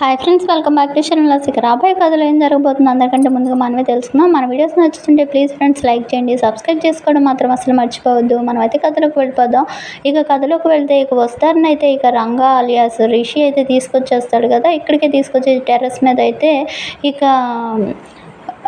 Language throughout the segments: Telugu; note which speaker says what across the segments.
Speaker 1: Hi friends welcome back to channel ఇక రాబోయే కథలో ఏం జరగబోతుంది అందరికంటే ముందుగా మనమే తెలుసుకుందాం. మన వీడియోస్ నచ్చుతుంటే ప్లీజ్ ఫ్రెండ్స్ లైక్ చేయండి సబ్స్క్రైబ్ చేసుకోవడం మాత్రం అసలు మర్చిపోవద్దు. మనం అయితే కథలోకి వెళ్ళిపోదాం. ఇక కథలోకి వెళ్తే ఇక వస్తారని అయితే ఇక రంగా అలియాస్ రిషి అయితే తీసుకొచ్చేస్తాడు కదా. ఇక్కడికే తీసుకొచ్చి టెర్రస్ మీద అయితే ఇక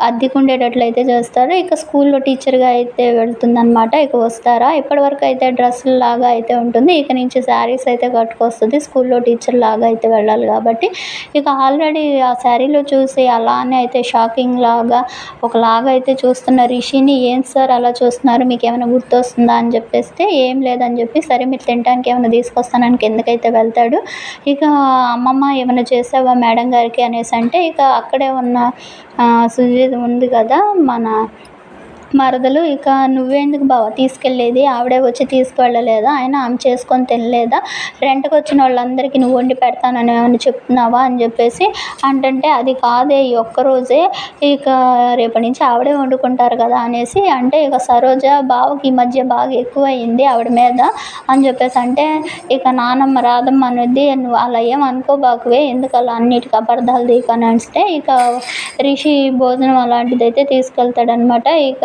Speaker 1: అద్దెకుండేటట్లయితే చేస్తారు. ఇక స్కూల్లో టీచర్గా అయితే వెళ్తుందనమాట ఇక వస్తారా? ఇప్పటివరకు అయితే డ్రెస్సులు లాగా అయితే ఉంటుంది. ఇక నుంచి శారీస్ అయితే కట్టుకొస్తుంది. స్కూల్లో టీచర్ లాగా అయితే వెళ్ళాలి కాబట్టి. ఇక ఆల్రెడీ ఆ శారీలో చూసి అలానే అయితే షాకింగ్ లాగా ఒకలాగా అయితే చూస్తున్న రిషిని ఏం సార్ అలా చూస్తున్నారు? మీకు ఏమైనా గుర్తొస్తుందా? అని చెప్పేస్తే ఏం లేదని చెప్పి సరే మీరు తినడానికి ఏమైనా తీసుకొస్తానని కిందకైతే వెళ్తాడు. ఇక అమ్మమ్మ ఏమైనా చేసావా మేడం గారికి? అనేసి అంటే ఇక అక్కడే ఉన్న ఉంది కదా మన మరదలు ఇక నువ్వెందుకు బావ? తీసుకెళ్ళేది ఆవిడే వచ్చి తీసుకువెళ్ళలేదా? ఆయన ఆమె చేసుకొని తినలేదా? రెంట్కి వచ్చిన వాళ్ళందరికీ నువ్వు వండి పెడతానని ఏమైనా చెప్తున్నావా అని చెప్పేసి అంటే అది కాదే ఈ ఒక్కరోజే. ఇక రేపటి నుంచి ఆవిడే వండుకుంటారు కదా అనేసి అంటే ఇక సరోజ బావకి ఈ మధ్య బాగా ఎక్కువైంది ఆవిడ మీద అని చెప్పేసి అంటే ఇక నానమ్మ రాదమ్మ అనేది నువ్వు అలా ఏం అనుకోబాకువే ఎందుకు అలా అన్నిటికీ అబద్ధాలు దీకని అంటే ఇక రిషి భోజనం అలాంటిది అయితే తీసుకెళ్తాడనమాట ఇక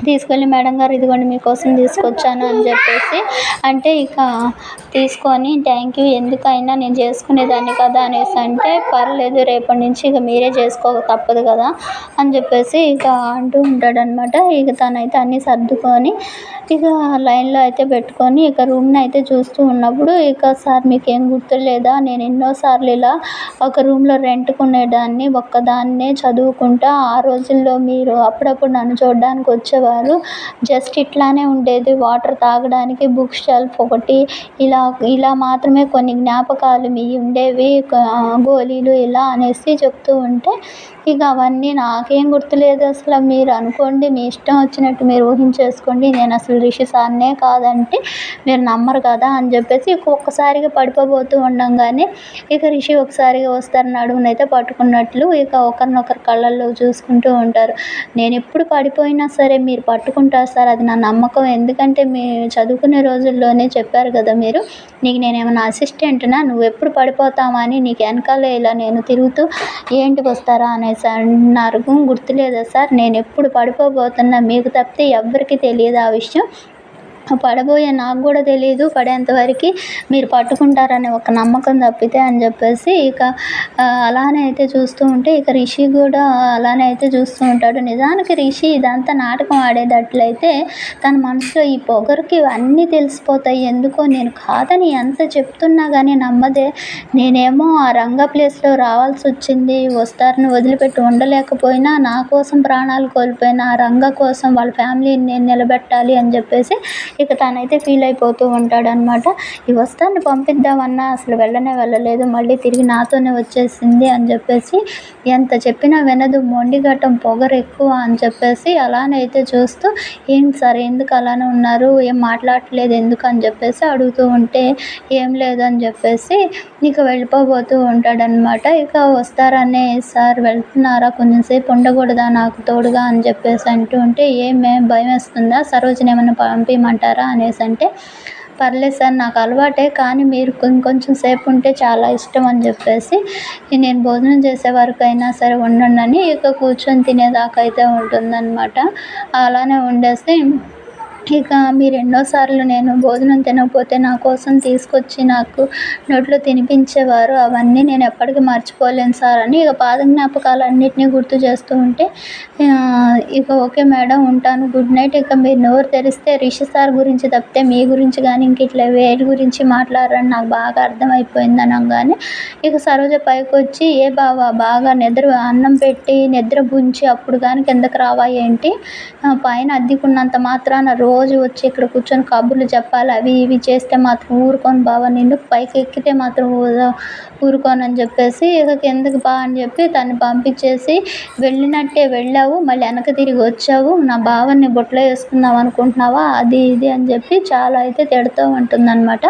Speaker 1: తీసుకెళ్ళి మేడం గారు ఇదిగోండి మీకోసం తీసుకొచ్చాను అని చెప్పేసి అంటే ఇక తీసుకొని థ్యాంక్ యూ ఎందుకైనా నేను చేసుకునేదాన్ని కదా అనేసి అంటే పర్లేదు రేపటి నుంచి ఇక మీరే చేసుకోక తప్పదు కదా అని చెప్పేసి ఇక అంటూ ఉంటాడనమాట ఇక తనైతే అన్నీ సర్దుకొని ఇక లైన్లో అయితే పెట్టుకొని ఇక రూమ్ని అయితే చూస్తూ ఉన్నప్పుడు ఇక సార్ మీకు ఏం గుర్తులేదా? నేను ఎన్నోసార్లు ఇలా ఒక రూమ్లో రెంట్కునేదాన్ని ఒక్కదాన్నే చదువుకుంటా ఆ రోజుల్లో మీరు అప్పుడప్పుడు నన్ను చూడడానికి వచ్చేవారు జస్ట్ ఇట్లానే ఉండేది. వాటర్ తాగడానికి బుక్ షెల్ఫ్ ఒకటి. ఇలా ఇలా మాత్రమే కొన్ని జ్ఞాపకాలు మీ ఉండేవి. గోళీలు ఇలా అనేసి చెప్తూ ఉంటే ఇక అవన్నీ నాకేం గుర్తులేదు. అసలు మీరు అనుకోండి మీ ఇష్టం వచ్చినట్టు మీరు ఊహించేసుకోండి. నేను అసలు రిషి సార్నే కాదంటే మీరు నమ్మరు కదా అని చెప్పేసి ఒక్కసారిగా పడిపోబోతూ ఉండంగానే ఇక రిషి ఒకసారిగా వస్తారు. నడుమునైతే పట్టుకున్నట్లు ఇక ఒకరినొకరు కళ్ళల్లో చూసుకుంటూ ఉంటారు. నేను ఎప్పుడు పడిపోయినా సరే మీరు పట్టుకుంటారు సార్ అది నా నమ్మకం. ఎందుకంటే మీ చదువుకునే రోజుల్లోనే చెప్పారు కదా మీరు నీకు నేను ఏమైనా అసిస్టెంట్నా నువ్వు ఎప్పుడు పడిపోతావని నీకు వెనకాల ఇలా నేను తిరుగుతూ ఏంటికి వస్తారా? అనేసి సార్ నాకు గుర్తులేదా సార్? నేను ఎప్పుడు పడిపోబోతున్నా? మీకు తప్పితే ఎవ్వరికి తెలియదు ఆ విషయం? పడబోయే నాకు కూడా తెలియదు పడేంతవరకు మీరు పట్టుకుంటారనే ఒక నమ్మకం తప్పితే అని చెప్పేసి ఇక అలానే అయితే చూస్తూ ఉంటే ఇక రిషి కూడా అలానే అయితే చూస్తూ ఉంటాడు. నిజానికి రిషి ఇదంతా నాటకం ఆడేటట్లయితే తన మనసులో ఈ పొగరికి అన్నీ తెలిసిపోతాయి. ఎందుకో నేను కాదని ఎంత చెప్తున్నా కానీ నమ్మదే. నేనేమో ఆ రంగ ప్లేస్లో రావాల్సి వచ్చింది. వస్తారని వదిలిపెట్టి ఉండలేకపోయినా నా కోసం ప్రాణాలు కోల్పోయిన ఆ రంగ కోసం వాళ్ళ ఫ్యామిలీని నేను నిలబెట్టాలి అని చెప్పేసి ఇక తనైతే ఫీల్ అయిపోతూ ఉంటాడనమాట ఈ వస్తాను పంపిద్దామన్నా అసలు వెళ్ళనే వెళ్ళలేదు. మళ్ళీ తిరిగి నాతోనే వచ్చేసింది అని చెప్పేసి ఎంత చెప్పినా వినదు. మొండిగట్టం పొగరు ఎక్కువ అని చెప్పేసి అలానే అయితే చూస్తూ ఏంటి సార్ ఎందుకు అలానే ఉన్నారు? ఏం మాట్లాడట్లేదు ఎందుకు? అని చెప్పేసి అడుగుతూ ఉంటే ఏం లేదని చెప్పేసి ఇక వెళ్ళిపోబోతూ ఉంటాడనమాట ఇక వస్తారనే సార్ వెళ్తున్నారా? కొంచెం సేపు ఉండకూడదా? నాకు తోడుగా అని చెప్పేసి అంటూ ఉంటే ఏమే భయం వేస్తుందా సరోజన ఏమైనా పంపించమంటారా ఉంటారా అనేసి అంటే పర్లేదు సార్ నాకు అలవాటే కానీ మీరు ఇంకొంచెం సేపు ఉంటే చాలా ఇష్టం అని చెప్పేసి నేను భోజనం చేసే వరకు అయినా సరే ఉండండి అని ఇక కూర్చొని తినేదాకా అయితే ఉంటుందన్నమాట. అలానే ఉండేసి ఇక మీరు ఎన్నోసార్లు నేను భోజనం తినకపోతే నా కోసం తీసుకొచ్చి నాకు నోట్లో తినిపించేవారు. అవన్నీ నేను ఎప్పటికీ మర్చిపోలేను సార్ అని ఇక పాత జ్ఞాపకాలు అన్నిటినీ గుర్తు చేస్తూ ఉంటే ఇక ఓకే మేడం ఉంటాను. Good night. ఇక మీరు నోరు తెరిస్తే రిషి సార్ గురించి తప్పితే మీ గురించి కానీ ఇంక ఇట్లా వేడి గురించి మాట్లాడరని నాకు బాగా అర్థమైపోయింది అనగానే ఇక సరోజ పైకి వచ్చి ఏ బావా బాగా నిద్ర అన్నం పెట్టి నిద్ర బుంచి అప్పుడు కానీ కిందకి రావా ఏంటి? పైన అద్దెకున్నంత మాత్రాన రోజు రోజు వచ్చి ఇక్కడ కూర్చొని కబుర్లు చెప్పాలి అవి ఇవి చేస్తే మాత్రం ఊరుకోను బావ నిన్ను పైకి ఎక్కితే మాత్రం ఊరుకోనని చెప్పేసి ఇక కిందకి బా అని చెప్పి తను పంపించేసి వెళ్ళినట్టే వెళ్ళావు మళ్ళీ వెనక తిరిగి వచ్చావు నా బావని బొట్లో వేసుకుందాం అనుకుంటున్నావా అది ఇది అని చెప్పి చాలా అయితే తిడుతూ ఉంటుందన్నమాట.